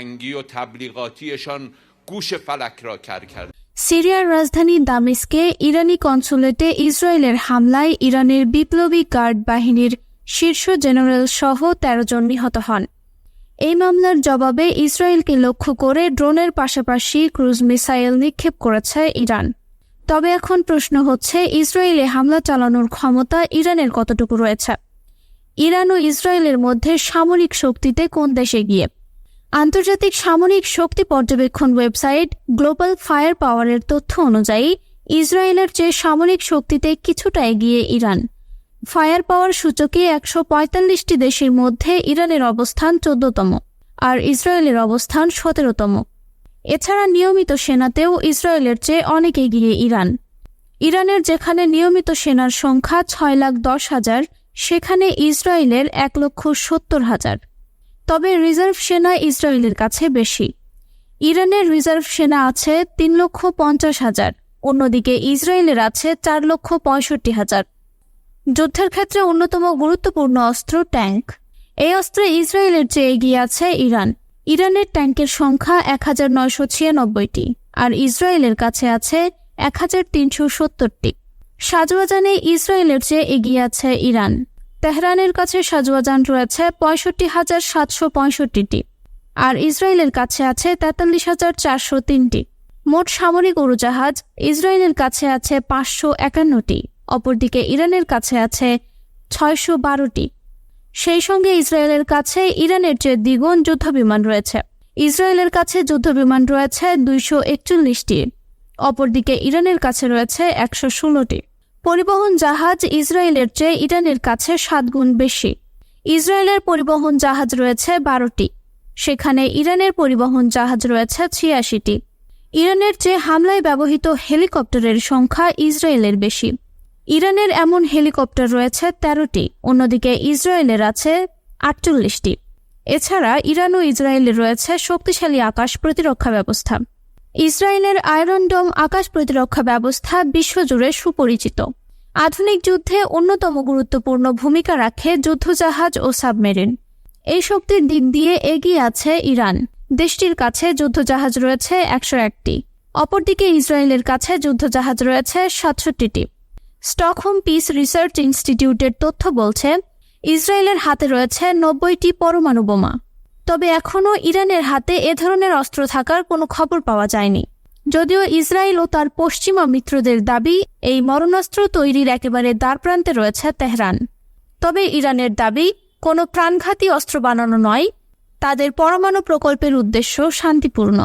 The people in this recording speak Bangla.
انگی و تبلیغاتیشان گوش فلک را کر کرده সিরিয়ার রাজধানী দামেস্কে ইরানি কনসুলেটে ইসরায়েলের হামলায় ইরানের বিপ্লবী গার্ড বাহিনীর শীর্ষ জেনারেল সহ তেরো জন নিহত হন এই মামলার জবাবে ইসরায়েলকে লক্ষ্য করে ড্রোনের পাশাপাশি ক্রুজ মিসাইল নিক্ষেপ করেছে ইরান তবে এখন প্রশ্ন হচ্ছে ইসরায়েলে হামলা চালানোর ক্ষমতা ইরানের কতটুকু রয়েছে ইরান ও ইসরায়েলের মধ্যে সামরিক শক্তিতে কোন দেশে গিয়ে আন্তর্জাতিক সামরিক শক্তি পর্যবেক্ষণ ওয়েবসাইট গ্লোবাল ফায়ার পাওয়ারের তথ্য অনুযায়ী, ইসরায়েলের চেয়ে সামরিক শক্তিতে কিছুটা এগিয়ে ইরান। ফায়ার পাওয়ার সূচকে একশো পঁয়তাল্লিশটি দেশের মধ্যে ইরানের অবস্থান চোদ্দতম, আর ইসরায়েলের অবস্থান সতেরোতম। এছাড়া নিয়মিত সেনাতেও ইসরায়েলের চেয়ে অনেক এগিয়ে ইরান। ইরানের যেখানে নিয়মিত সেনার সংখ্যা ছয় লাখ দশ হাজার, সেখানে ইসরায়েলের এক লক্ষ সত্তর হাজার। তবে রিজার্ভ সেনা ইসরায়েলের কাছে বেশি। ইরানের রিজার্ভ সেনা আছে তিন লক্ষ পঞ্চাশ হাজার, অন্যদিকে ইসরায়েলের আছে চার লক্ষ পঁয়ষট্টি হাজার। যুদ্ধের ক্ষেত্রে অন্যতম গুরুত্বপূর্ণ অস্ত্র ট্যাঙ্ক। এই অস্ত্রে ইসরায়েলের চেয়ে এগিয়ে আছে ইরান। ইরানের ট্যাঙ্কের সংখ্যা এক হাজার নয়শো ছিয়ানব্বইটি আর ইসরায়েলের কাছে আছে এক হাজার তিনশো সত্তরটি। সাজওয়াজানে ইসরায়েলের চেয়ে এগিয়ে আছে ইরান। তেহরানের কাছে সাজওয়াজান রয়েছে পঁয়ষট্টি হাজার সাতশো পঁয়ষট্টিটি আর ইসরায়েলের কাছে আছে তেতাল্লিশ হাজার চারশো তিনটি। মোট সামরিক উড়োজাহাজ ইসরায়েলের কাছে আছে পাঁচশো একান্নটি, অপরদিকে ইরানের কাছে আছে ছয়শো বারোটি। সেই সঙ্গে ইসরায়েলের কাছে ইরানের চেয়ে দ্বিগুণ যুদ্ধবিমান রয়েছে। ইসরায়েলের কাছে যুদ্ধবিমান রয়েছে দুইশো একচল্লিশটি, অপরদিকে ইরানের কাছে রয়েছে একশো ষোলোটি। পরিবহন জাহাজ ইসরায়েলের চেয়ে ইরানের কাছে সাত গুণ বেশি। ইসরায়েলের পরিবহন জাহাজ রয়েছে বারোটি। সেখানে ইরানের পরিবহন জাহাজ রয়েছে ছিয়াশিটি। ইরানের চেয়ে হামলায় ব্যবহৃত হেলিকপ্টারের সংখ্যা ইসরায়েলের বেশি। ইরানের এমন হেলিকপ্টার রয়েছে তেরোটি, অন্যদিকে ইসরায়েলের আছে আটচল্লিশটি। এছাড়া ইরান ও ইসরায়েলের রয়েছে শক্তিশালী আকাশ প্রতিরক্ষা ব্যবস্থা। ইসরায়েলের আয়রন ডোম আকাশ প্রতিরক্ষা ব্যবস্থা বিশ্বজুড়ে সুপরিচিত। আধুনিক যুদ্ধে অন্যতম গুরুত্বপূর্ণ ভূমিকা রাখে যুদ্ধজাহাজ ও সাবমেরিন। এই শক্তির দিক দিয়ে এগিয়ে আছে ইরান। দেশটির কাছে যুদ্ধজাহাজ রয়েছে একশো একটি। অপরদিকে ইসরায়েলের কাছে যুদ্ধজাহাজ রয়েছে সাতষট্টিটি। স্টকহোম পিস রিসার্চ ইনস্টিটিউটের তথ্য বলছে, ইসরায়েলের হাতে রয়েছে নব্বইটি পরমাণু বোমা। তবে এখনও ইরানের হাতে এ ধরনের অস্ত্র থাকার কোনো খবর পাওয়া যায়নি। যদিও ইসরায়েল ও তার পশ্চিমা মিত্রদের দাবি, এই মরণাস্ত্র তৈরির একেবারে দ্বারপ্রান্তে রয়েছে তেহরান। তবে ইরানের দাবি, কোনো প্রাণঘাতী অস্ত্র বানানো নয়। তাদের পরমাণু প্রকল্পের উদ্দেশ্য শান্তিপূর্ণ।